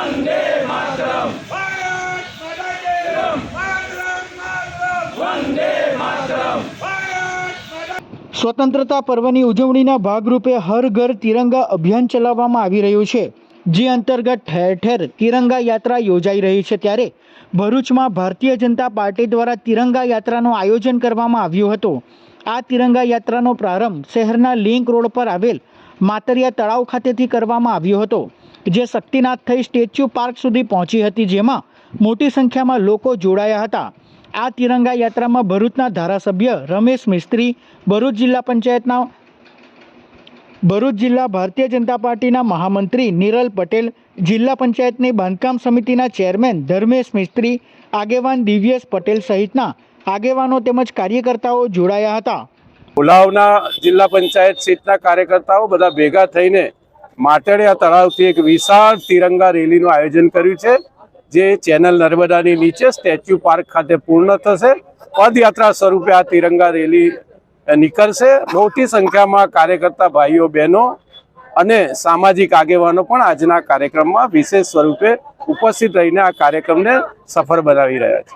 વંદે માતરમ. ભારત માતા કી ભારત માતરમ વંદે માતરમ. સ્વતંત્રતા પર્વની ઉજવણીના ભાગરૂપે હર ઘર તિરંગા અભિયાન ચલાવવામાં આવી રહ્યું છે. જે અંતર્ગત ઠેર ઠેર તિરંગા યાત્રા યોજાઈ રહી છે ત્યારે ભરૂચમાં ભારતીય જનતા પાર્ટી દ્વારા તિરંગા યાત્રાનું આયોજન કરવામાં આવ્યું હતું. આ તિરંગા યાત્રાનો પ્રારંભ શહેરના લિંક રોડ પર આવેલ માતરિયા તળાવ ખાતેથી કરવામાં આવ્યો હતો. જે શક્તિનાથ થઈ સ્ટેચ્યુ પાર્ક સુધી પહોંચી હતી, જેમાં મોટી સંખ્યામાં લોકો જોડાયા હતા. આ તિરંગા યાત્રામાં ભરૂચના ધારાસભ્ય રમેશ મિસ્ત્રી, ભરૂચ જિલ્લા પંચાયતના ભરૂચ જિલ્લા ભારતીય જનતા પાર્ટીના મહામંત્રી નિરલ પટેલ, જિલ્લા પંચાયતની બાંધકામ સમિતિના ચેરમેન ધર્મેશ મિસ્ત્રી, આગેવાન દિવ્યેશ પટેલ સહિતના આગેવાનો તેમજ કાર્યકર્તાઓ જોડાયા હતા. ઉલાવના જિલ્લા પંચાયત સીટના કાર્યકર્તાઓ બધા ભેગા થઈને માટડિયા તળાવથી એક વિશાળ તિરંગા રેલીનું આયોજન કર્યું છે, જે ચેનલ નર્મદાની નીચે સ્ટેચ્યુ પાર્ક ખાતે પૂર્ણ થશે. પદયાત્રા સ્વરૂપે આ તિરંગા રેલી નીકળશે. મોટી સંખ્યામાં કાર્યકર્તા ભાઈઓ, બહેનો અને સામાજિક આગેવાનો પણ આજના કાર્યક્રમમાં વિશેષ સ્વરૂપે ઉપસ્થિત રહીને આ કાર્યક્રમને સફળ બનાવી રહ્યા છે.